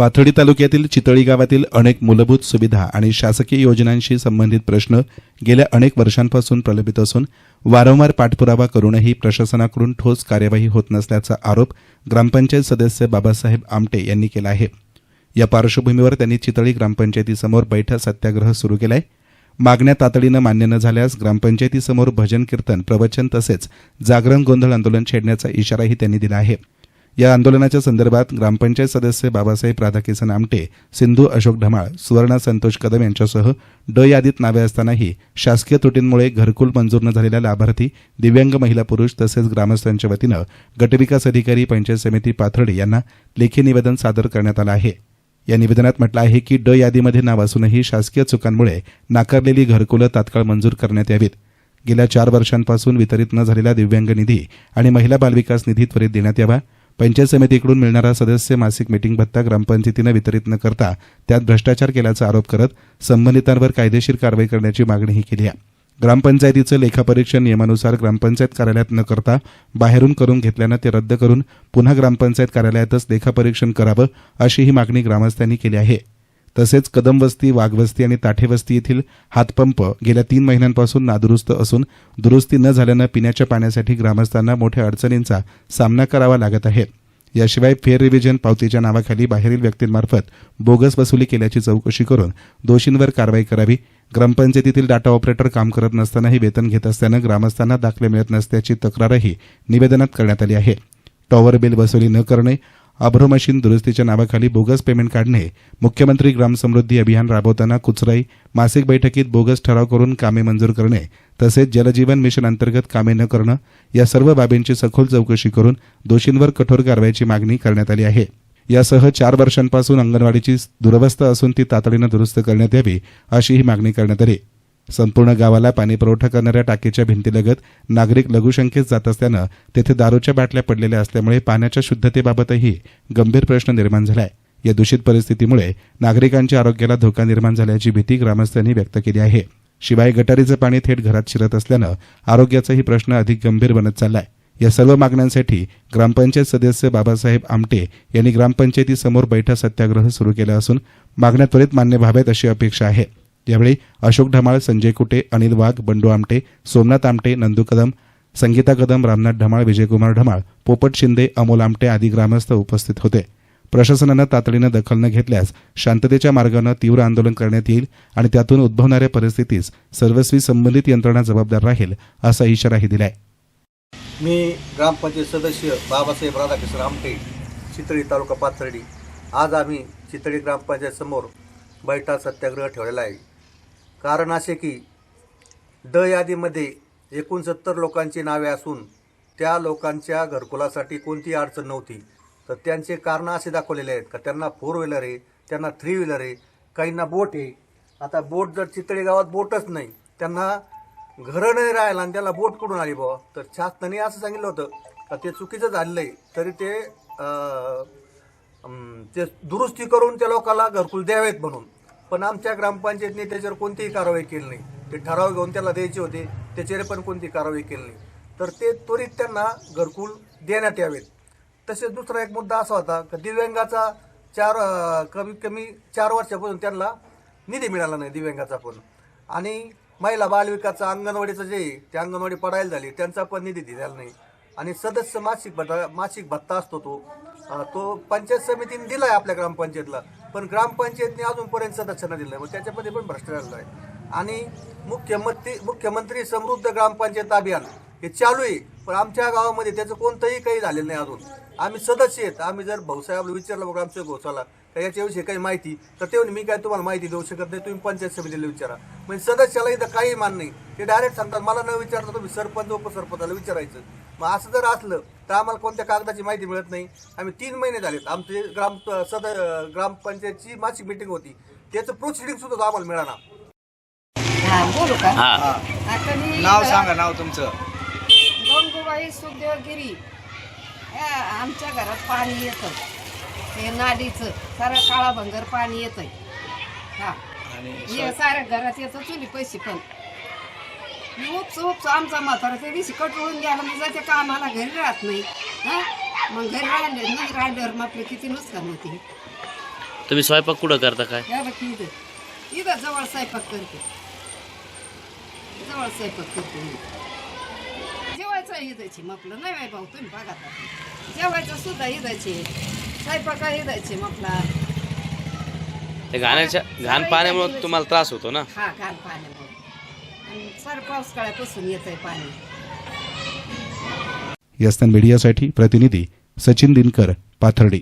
पाथर्डी तालुक्यातील चितळी गावातील अनेक मूलभूत सुविधा आणि शासकीय योजनांशी संबंधित प्रश्न गेल्या अनेक वर्षांपासून प्रलंबित असून वारंवार पाठपुरावा करूनही प्रशासनाकडून ठोस कार्यवाही होत नसल्याचा आरोप ग्रामपंचायत सदस्य बाबासाहेब आमटे यांनी केला आहे. या पार्श्वभूमीवर त्यांनी चितळी ग्रामपंचायतीसमोर बैठक सत्याग्रह सुरू केलाय. मागण्या तातडीनं मान्य न झाल्यास ग्रामपंचायतीसमोर भजन कीर्तन प्रवचन तसेच जागरण गोंधळ आंदोलन छेडण्याचा इशाराही त्यांनी दिला आहे. या आंदोलनाच्या संदर्भात ग्रामपंचायत सदस्य बाबासाहेब राधाकिसन आमटे सिंधू अशोक ढमाळ सुवर्णा संतोष कदम यांच्यासह ड यादीत नावे असतानाही शासकीय त्रुटींमुळे घरकुल मंजूर न झालेल्या लाभार्थी दिव्यांग महिला पुरुष तसेच ग्रामस्थांच्या वतीनं गटविकास अधिकारी पंचायत समिती पाथर्डी यांना लेखी निवेदन सादर करण्यात आलं आहे. या निवेदनात म्हटलं आहे की ड यादीमध्ये नाव असूनही शासकीय चुकांमुळे नाकारलेली घरकुलं तात्काळ मंजूर करण्यात यावीत. गेल्या चार वर्षांपासून वितरित न झालेला दिव्यांग निधी आणि महिला बालविकास निधी त्वरित देण्यात यावा. पंचायत समितीकडून मिळणारा सदस्य मासिक मीटिंग भत्ता ग्रामपंचायतीनं वितरित न करता त्यात भ्रष्टाचार केल्याचा आरोप करत संबंधितांवर कायदेशीर कारवाई करण्याची मागणीही केली आहे. ग्रामपंचायतीचं लेखापरीक्षण नियमानुसार ग्रामपंचायत कार्यालयात न करता बाहेरून करून घेतल्यानं ते रद्द करून पुन्हा ग्रामपंचायत कार्यालयातच लेखापरीक्षण करावं अशी ही मागणी ग्रामस्थांनी केली आहे. तसेच कदमवस्ती वाघवस्ती आणि ताठेवस्ती येथील हातपंप गेल्या तीन महिन्यांपासून नादुरुस्त असून दुरुस्ती न झाल्यानं पिण्याच्या पाण्यासाठी ग्रामस्थांना मोठ्या अडचणींचा सामना करावा लागत आहे. याशिवाय फेअर रिव्हिजन पावतीच्या नावाखाली बाहेरील व्यक्तींमार्फत बोगस वसुली केल्याची चौकशी करून दोषींवर कारवाई करावी. ग्रामपंचायतीतील डाटा ऑपरेटर काम करत नसतानाही वेतन घेत असल्यानं ग्रामस्थांना दाखले मिळत नसल्याची तक्रारही निवेदनात करण्यात आली आहे. टॉवर बिल वसुली न करणे अभ्रो मशीन दुरुस्तीच्या नावाखाली बोगस पेमेंट काढणे मुख्यमंत्री ग्रामसमृद्धी अभियान राबवताना कुचराई मासिक बैठकीत बोगस ठराव करून कामे मंजूर करणे तसेच जलजीवन मिशन अंतर्गत कामे न करणं या सर्व बाबींची सखोल चौकशी करून दोषींवर कठोर कारवाईची मागणी करण्यात आली आहे. यासह चार वर्षांपासून अंगणवाडीची दुरवस्था असून ती तातडीनं दुरुस्त करण्यात यावी अशी ही मागणी करण्यात आली. संपूर्ण गावाला पाणीपुरवठा करणाऱ्या टाकीच्या भिंतीलगत नागरिक लघुशंकेत जात असल्यानं तेथे दारूच्या बाटल्या पडलेल्या असल्यामुळे पाण्याच्या शुद्धतेबाबतही गंभीर प्रश्न निर्माण झालाय. या दूषित परिस्थितीमुळे नागरिकांच्या आरोग्याला धोका निर्माण झाल्याची भीती ग्रामस्थांनी व्यक्त केली आहे. शिवाय गटारीचं पाणी थेट घरात शिरत असल्यानं आरोग्याचाही प्रश्न अधिक गंभीर बनत चाललाय. या सर्व मागण्यांसाठी ग्रामपंचायत सदस्य बाबासाहेब आमटे यांनी ग्रामपंचायतीसमोर बैठा सत्याग्रह सुरू केला असून मागण्या त्वरित मान्य व्हाव्यात अशी अपेक्षा आहे. यावेळी अशोक ढमाळ संजय कुटे अनिल वाघ बंडू आमटे सोमनाथ आमटे नंदू कदम संगीता कदम रामनाथ ढमाळ विजयकुमार ढमाळ पोपट शिंदे अमोल आमटे आदी ग्रामस्थ उपस्थित होते. प्रशासनानं तातडीनं दखल न घेतल्यास शांततेच्या मार्गानं तीव्र आंदोलन करण्यात येईल आणि त्यातून उद्भवणाऱ्या परिस्थितीस सर्वस्वी संबंधित यंत्रणा जबाबदार राहील असा इशाराही दिलाय. मी ग्रामपंचायत सदस्य बाबासाहेब राधाकृष्ण आमटे चितळी तालुका पाथर्डी. आज आम्ही चितळी ग्रामपंचायत समोर बैठा सत्याग्रह ठेवलेला आहे. कारण असे की ड यादीमध्ये एकोणसत्तर लोकांची नावे असून त्या लोकांच्या घरकुलासाठी कोणती अडचण नव्हती. तर त्यांचे कारणं असे दाखवलेले आहेत का? त्यांना फोर व्हीलर आहे त्यांना थ्री व्हीलर आहे काहींना बोट आहे. आता बोट जर चितळी गावात बोटच नाही त्यांना घरं नाही राहिला आणि त्याला बोट कुठून आली बाबा तर शासनाने असं सांगितलं होतं का ते चुकीचं झालेलं आहे. तरी ते ते दुरुस्ती करून त्या लोकांना घरकुल द्यावेत म्हणून. पण आमच्या ग्रामपंचायतने त्याच्यावर कोणतीही कारवाई केली नाही. ते ठराव घेऊन त्याला द्यायचे होते त्याच्यावर पण कोणती कारवाई केली नाही. तर ते त्वरित त्यांना घरकुल देण्यात यावेत. तसेच दुसरा एक मुद्दा असा होता का दिव्यांगाचा चार कमीत कमी चार वर्षापासून त्यांना निधी मिळाला नाही दिव्यांगाचा पण. आणि महिला बालविकासचा अंगणवाडीचं जे ते अंगणवाडी पडायला झाली त्यांचा पण निधी दिलेला नाही. आणि सदस्य मासिक भत्ता मासिक भत्ता असतो तो तो पंचायत समितीने दिला आहे आपल्या ग्रामपंचायतला. पण ग्रामपंचायतने अजूनपर्यंत सदस्यांना दिलं नाही मग त्याच्यामध्ये पण भ्रष्टाचार झाला आहे आणि मुख्यमंत्री मुख्यमंत्री समृद्ध ग्रामपंचायत अभियान हे चालू आहे. पण आमच्या गावामध्ये त्याचं कोणतंही काही झालेलं नाही अजून. आम्ही सदस्य आहेत. आम्ही जर भाऊसाहेब विचारलं बघा आमच्या घोसाला का याच्याविषयी काही माहिती? तर ते मी काय तुम्हाला माहिती देऊ शकत नाही. तुम्ही पंचायत समितीला विचारा. म्हणजे सदस्याला इथं काही मान नाही. ते डायरेक्ट सांगतात मला न विचारता तुम्ही सरपंच उपसरपंचाला विचारायचं. मग असं जर असलं तर आम्हाला कोणत्या कागदाची माहिती मिळत नाही? आम्ही तीन महिने झालेत. आमचे ग्राम सद ग्रामपंचायतची मासिक मिटिंग होती. त्याचं प्रोसिडिंग सुद्धा आम्हाला मिळाला. हा बोलू का? हा. आता मी नाव सांगा नाव तुमचं. गंगूबाई आमच्या घरात पाणी येतं. ते नाडीचं सारं काळा भंगर पाणी येतंय. हा. आणि हे साऱ्या घरात येतं चुली पैसे पण. उपस उपस आमचा म्हातारा त्या दिवशी कटळून गेला मग जाते कामाला घरी राहत नाही. हा? मग घरी राहिले नाही राहिल्यावर मग आपले किती नुकसान होते तुम्ही स्वयंपाक कुठं करता काय? या बघ इथं. इथं जवळ स्वयंपाक करते. जवळ स्वयंपाक करते मी. जेवायचं इदायची म्हटलं नाही बाई भाऊ तुम्ही बघा आता. जेवायचं सुद्धा इदायचे स्वयंपाका म्हटला. ते घाण्याच्या घाण पाण्यामुळे तुम्हाला त्रास होतो ना? हा घाण पाण्यामुळे. आणि सारं पावसाळ्यापासून येत आहे पाणी. यस्तान मीडियासाठी प्रतिनिधी सचिन दिनकर पाथर्डी.